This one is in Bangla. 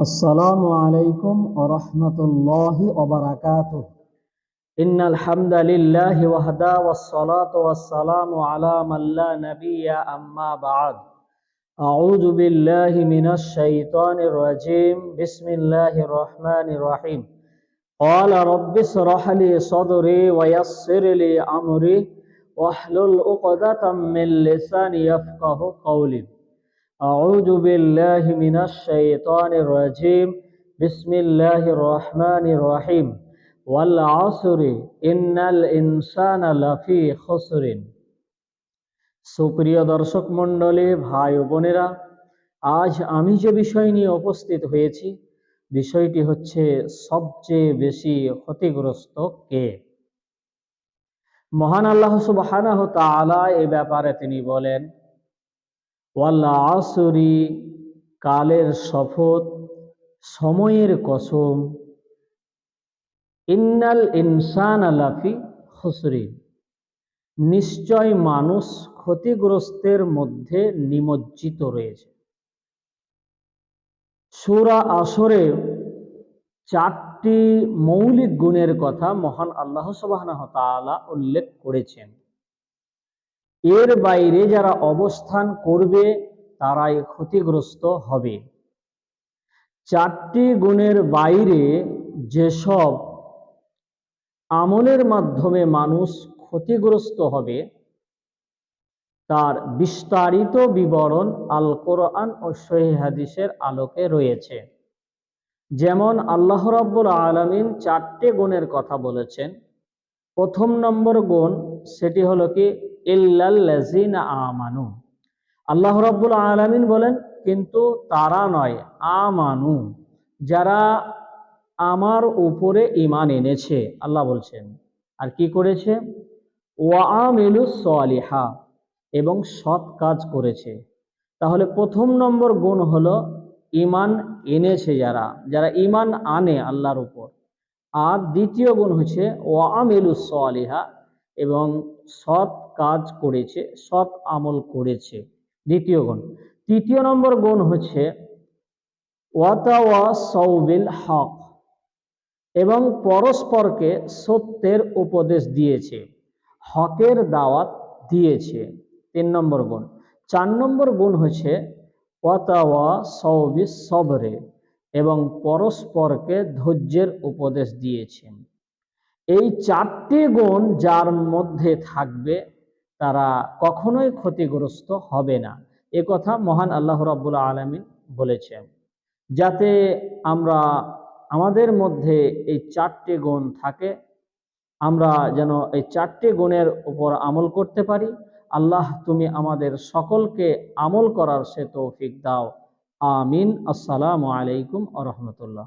السلام عليكم ورحمة الله وبركاته. إن الحمد لله وحده والصلاة والسلام على من لا نبي أما بعد. أعوذ بالله من الشيطان الرجيم. بسم الله الرحمن الرحيم. قال رب اشرح لي صدري ويسر لي أمري واحلل عقدة من لساني يفقه قولي. أعوذ بالله من الشيطان الرجيم بسم الله الرحمن الرحيم والعصر إن الإنسان لفي خسر সুপ্রিয় দর্শক মণ্ডলী ভাই ও বোনেরা আজ আমি যে বিষয় নিয়ে উপস্থিত হয়েছি বিষয়টি হচ্ছে সবচেয়ে বেশি ক্ষতিগ্রস্ত কে মহান আল্লাহ সুবহানাহু তাআলা এই ব্যাপারে তিনি বলেন ওয়াল্লা আসরি, কালের শপথ, সময়ের কসম। ইন্নাল ইনসান আলাফি খুসরিন নিশ্চয় মানুষ ক্ষতিগ্রস্তের মধ্যে নিমজ্জিত রয়েছে। সুরা আসরে চারটি মৌলিক গুণের কথা মহান আল্লাহ সুবাহ উল্লেখ করেছেন। এর বাইরে যারা অবস্থান করবে, তারাই ক্ষতিগ্রস্ত হবে। চারটি গুণের বাইরে যেসব আমলের মাধ্যমে মানুষ ক্ষতিগ্রস্ত হবে, তার বিস্তারিত বিবরণ আল কোরআন ও হাদিসের আলোকে রয়েছে। যেমন আল্লাহ রাব্বুল আলমিন চারটে গুণের কথা বলেছেন। প্রথম নম্বর গুণ সেটি হলো কি? ইল্লাল্লাযিনা আমানু। আল্লাহ রাব্বুল আলামিন বলেন, কিন্তু তারা নয়, আমানু, যারা আমার উপরে ইমান এনেছে। আল্লাহ বলছেন, আর কি করেছে? ওয়ামিলু সালিহা এবং সৎ কাজ করেছে। তাহলে প্রথম নম্বর গুণ হলো ইমান এনেছে যারা যারা ইমান আনে আল্লাহর উপর। আর দ্বিতীয় গুণ হচ্ছে ওয়ামিলু সালিহা এবং সৎ কাজ করেছে, সৎ আমল করেছে। দ্বিতীয় গুণ। তৃতীয় নম্বর গুণ হচ্ছে, ওয়াতাওয়া সৌবিল হক এবং পরস্পরকে সত্যের উপদেশ দিয়েছে, হকের দাওয়াত দিয়েছে। তিন নম্বর গুণ। চার নম্বর গুণ হচ্ছে, ওয়াতাওয়া সৌবি সবরে এবং পরস্পরকে ধৈর্যের উপদেশ দিয়েছেন। এই চারটি গুণ যার মধ্যে থাকবে, তারা কখনোই ক্ষতিগ্রস্ত হবে না। এ কথা মহান আল্লাহ রাব্বুল আলমিন বলেছেন। যাতে আমরা, আমাদের মধ্যে এই চারটি গুণ থাকে, আমরা যেন এই চারটি গুণের উপর আমল করতে পারি। আল্লাহ, তুমি আমাদের সকলকে আমল করার সে তৌফিক দাও। আমিন। আসসালামু আলাইকুম আ রহমতুল্লাহ।